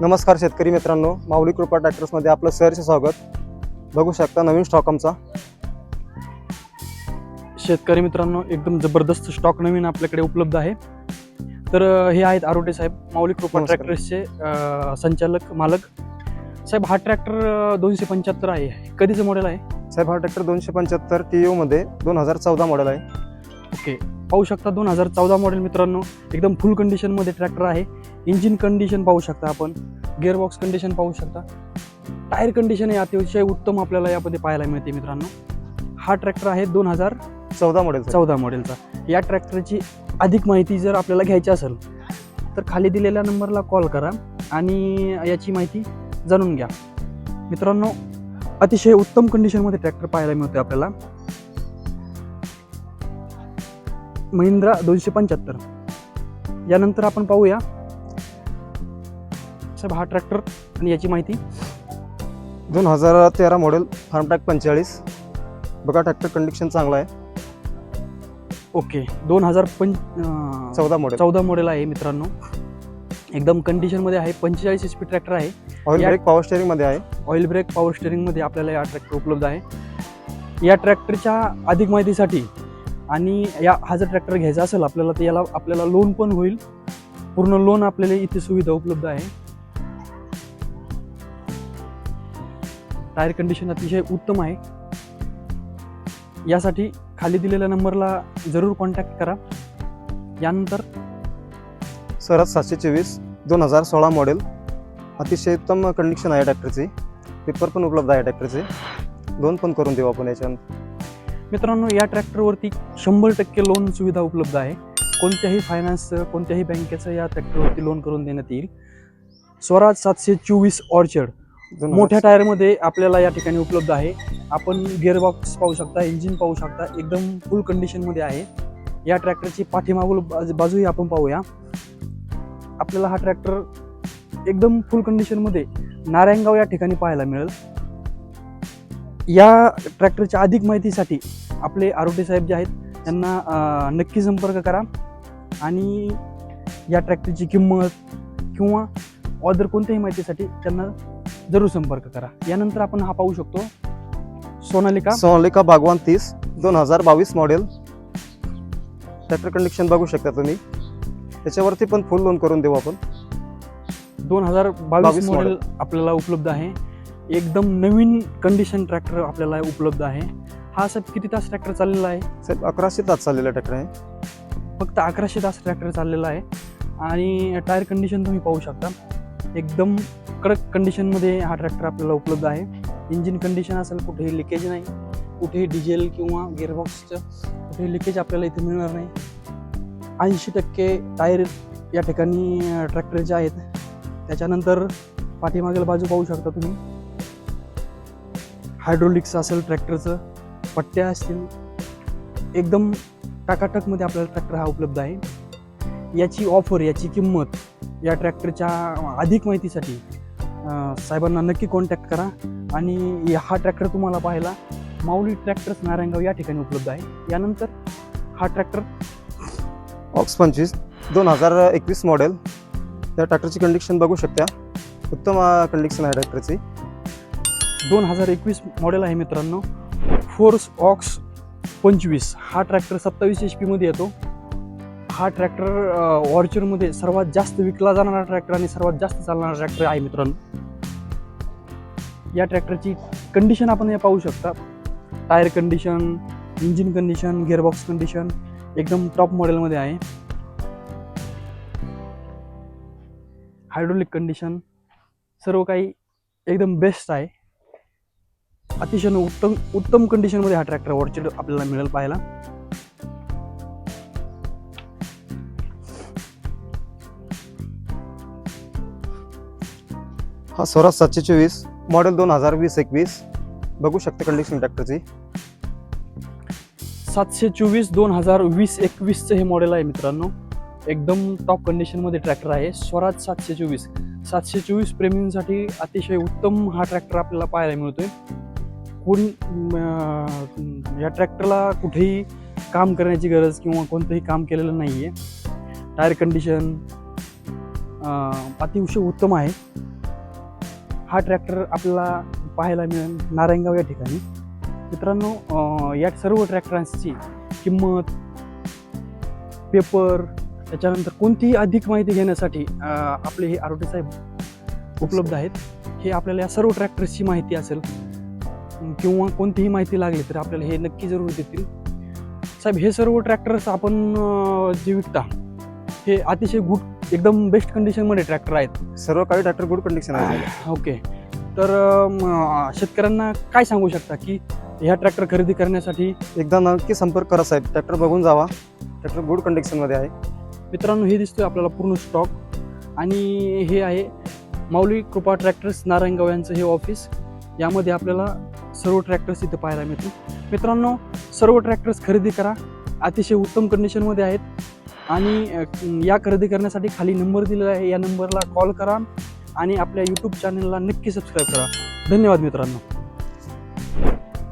नमस्कार शेतकरी मित्रांनो माऊली कृपा ट्रॅक्टर्समध्ये आपलं सहर्ष स्वागत. बघू शकता नवीन स्टॉक आमचा. शेतकरी मित्रांनो एकदम जबरदस्त स्टॉक नवीन आपल्याकडे उपलब्ध आहे. तर हे आहेत आरोटे साहेब माऊली कृपा. ट्रॅक्टर्सचे संचालक मालक. साहेब हा ट्रॅक्टर दोनशे पंच्याहत्तर आहे. कधीचं मॉडेल आहे? साहेब हा ट्रॅक्टर दोनशे पंच्याहत्तर टी मध्ये दोन हजार चौदा मॉडेल आहे. ओके. पाहू शकता दोन हजार चौदा मॉडेल मित्रांनो. एकदम फुल कंडिशनमध्ये ट्रॅक्टर आहे. इंजिन कंडिशन पाहू शकता आपण. गिअरबॉक्स कंडिशन पाहू शकता. टायर कंडिशन हे अतिशय उत्तम आपल्याला यामध्ये पाहायला मिळते मित्रांनो. हा ट्रॅक्टर आहे दोन हजार चौदा मॉडेल चौदा मॉडेलचा या ट्रॅक्टरची अधिक माहिती जर आपल्याला घ्यायची असेल तर खाली दिलेल्या नंबरला कॉल करा आणि याची माहिती जाणून घ्या. मित्रांनो अतिशय उत्तम कंडिशनमध्ये ट्रॅक्टर पाहायला मिळतोय आपल्याला. महिंद्रा दोनशे पंच्याहत्तर. यानंतर आपण पाहूया. साहेब हा ट्रॅक्टर आणि याची माहिती. दोन हजार तेरा मॉडेल फार्मटॅक पंचेचाळीस. बघा ट्रॅक्टर कंडिशन चांगला आहे. ओके. दोन हजार पं चौदा मॉडेल चौदा मॉडेल आहे मित्रांनो. एकदम कंडिशनमध्ये आहे. पंचेचाळीस एच पी ट्रॅक्टर आहे ऑइल ब्रेक पॉवर स्टेअरिंगमध्ये आहे. ऑइल ब्रेक पॉवर स्टेअरिंगमध्ये आपल्याला या ट्रॅक्टर उपलब्ध आहे. या ट्रॅक्टरच्या अधिक माहितीसाठी आणि या हा जर ट्रॅक्टर घ्यायचा असेल आपल्याला तर याला आपल्याला लोन पण होईल. पूर्ण लोन आपल्याला इथे सुविधा उपलब्ध आहे. टायर कंडिशन अतिशय उत्तम आहे. यासाठी खाली दिलेल्या नंबरला जरूर कॉन्टॅक्ट करा. यानंतर सरस सातशे चोवीस दोन हजार सोळा मॉडेल अतिशय उत्तम कंडिशन आहे ट्रॅक्टरची पेपर पण उपलब्ध आहे ट्रॅक्टरचे लोन पण करून देऊ आपण याच्यानंतर. मित्रांनो या ट्रॅक्टरवरती शंभर टक्के लोन सुविधा उपलब्ध आहे. कोणत्याही फायनान्सचं कोणत्याही बँकेचं या ट्रॅक्टरवरती लोन करून देण्यात येईल. स्वराज सातशे चोवीस ऑर्चर्ड मोठ्या टायरमध्ये आपल्याला या ठिकाणी उपलब्ध आहे. आपण गिअरबॉक्स पाहू शकता इंजिन पाहू शकता एकदम फुल कंडिशनमध्ये आहे. या ट्रॅक्टरची पाठीमागून बाजू- बाजूही आपण पाहूया. आपल्याला हा ट्रॅक्टर एकदम फुल कंडिशनमध्ये नारायणगाव या ठिकाणी पाहायला मिळेल. या ट्रॅक्टरच्या अधिक माहितीसाठी आपले आरोटे साहेब जे आहेत त्यांना नक्की संपर्क करा. आणि या ट्रॅक्टरची किंमत किंवा अदर कोणत्याही माहितीसाठी त्यांना जरूर संपर्क करा. यानंतर आपण हा पाहू शकतो. सोनालिका. सोनालिका बागवान तीस दोन हजार बावीस मॉडेल ट्रॅक्टर कंडिशन बघू शकता तुम्ही. त्याच्यावरती पण फुल लोन करून देऊ आपण. दोन हजार बावीस 22 मॉडेल आपल्याला उपलब्ध आहे. एकदम नवीन कंडिशन ट्रॅक्टर आपल्याला उपलब्ध आहे. हा साहेब किती तास ट्रॅक्टर चाललेला आहे? साहेब अकराशे तास चाललेला ट्रॅक्टर आहे. फक्त अकराशे तास ट्रॅक्टर चाललेला आहे. आणि टायर कंडिशन तुम्ही पाहू शकता. एकदम कडक कंडिशनमध्ये हा ट्रॅक्टर आपल्याला उपलब्ध आहे. इंजिन कंडिशन असेल कुठेही लिकेज नाही. कुठेही डिझेल किंवा गिअरबॉक्सचं कुठेही लिकेज आपल्याला इथे मिळणार नाही. ऐंशी टक्के टायर या ठिकाणी ट्रॅक्टरचे आहेत त्याच्यानंतर पाठीमागील बाजू पाहू शकता तुम्ही. हायड्रोलिक्स असेल ट्रॅक्टरचं पट्ट्या असतील एकदम टाकाटकमध्ये आपल्याला ट्रॅक्टर हा उपलब्ध आहे. याची ऑफर याची किंमत या ट्रॅक्टरच्या अधिक माहितीसाठी साहेबांना नक्की कॉन्टॅक्ट करा आणि हा ट्रॅक्टर तुम्हाला पाहायला माऊली ट्रॅक्टर्स नारायणगाव या ठिकाणी उपलब्ध आहे. यानंतर हा ट्रॅक्टर ऑक्स पंचवीस दोन हजार एकवीस मॉडेल त्या ट्रॅक्टरची कंडिशन बघू शकता. उत्तम कंडिशन आहे ट्रॅक्टरची. दोन हजार एकवीस मॉडेल आहे मित्रांनो. फोर्स ऑक्स पंचवीस. हा ट्रॅक्टर सत्तावीस एच पीमध्ये येतो. हा ट्रॅक्टर ऑर्चरमध्ये सर्वात जास्त विकला जाणारा ट्रॅक्टर आणि सर्वात जास्त चालणारा ट्रॅक्टर आहे मित्रांनो. या ट्रॅक्टरची कंडिशन आपण हे पाहू शकता. Tyre condition engine condition gearbox condition एकदम टॉप मॉडेलमध्ये आहे. हायड्रोलिक कंडिशन सर्व काही एकदम बेस्ट आहे. अतिशय उत्तम उत्तम कंडिशनमध्ये हा ट्रॅक्टर ऑर्चिड आपल्याला मिळेल पाहायला. हा स्वराज सातशे चोवीस मॉडेल दोन हजार वीस एकवीस. बघू शकता कंडिशन ट्रॅक्टरची सातशे चोवीस दोन हजार वीस एकवीसचं हे मॉडेल आहे मित्रांनो. एकदम टॉप कंडिशनमध्ये ट्रॅक्टर आहे. स्वराज सातशे चोवीस सातशे चोवीस प्रेमींसाठी अतिशय उत्तम हा ट्रॅक्टर आपल्याला पाहायला मिळतोय. कोण या ट्रॅक्टरला कुठेही काम करण्याची गरज किंवा कोणतंही काम केलेलं नाही आहे टायर कंडिशन अतिशय उत्तम आहे. हा ट्रॅक्टर आपल्याला पाहायला मिळेल नारायणगाव या ठिकाणी. मित्रांनो या सर्व ट्रॅक्टरांची किंमत पेपर त्याच्यानंतर कोणतीही अधिक माहिती घेण्यासाठी आपले हे आरोटे साहेब उपलब्ध आहेत. हे आपल्याला या सर्व ट्रॅक्टर्सची माहिती असेल. किंवा कोणतीही माहिती लागली तर आपल्याला हे नक्की जरूर देतील. साहेब हे सर्व ट्रॅक्टर्स आपण जे विकता हे अतिशय गुड एकदम बेस्ट कंडिशनमध्ये ट्रॅक्टर आहेत. सर्व काही ट्रॅक्टर गुड कंडिशन आहे ओके तर शेतकऱ्यांना काय सांगू शकता की ह्या ट्रॅक्टर खरेदी करण्यासाठी एकदा नक्की संपर्क करा साहेब. ट्रॅक्टर बघून जावा. ट्रॅक्टर गुड कंडिशनमध्ये आहे. मित्रांनो हे दिसतोय आपल्याला पूर्ण स्टॉक आणि हे आहे माऊली कृपा ट्रॅक्टर्स नारायणगाव यांचं हे ऑफिस यामध्ये आपल्याला सर्व ट्रॅक्टर्स इथे पाहायला मिळतील. मित्रांनो सर्व ट्रॅक्टर्स खरेदी करा. अतिशय उत्तम कंडिशनमध्ये आहेत. आणि या खरेदी करण्यासाठी खाली नंबर दिलेला आहे. या नंबरला कॉल करा आणि आपल्या यूट्यूब चॅनलला नक्की सबस्क्राईब करा. धन्यवाद मित्रांनो.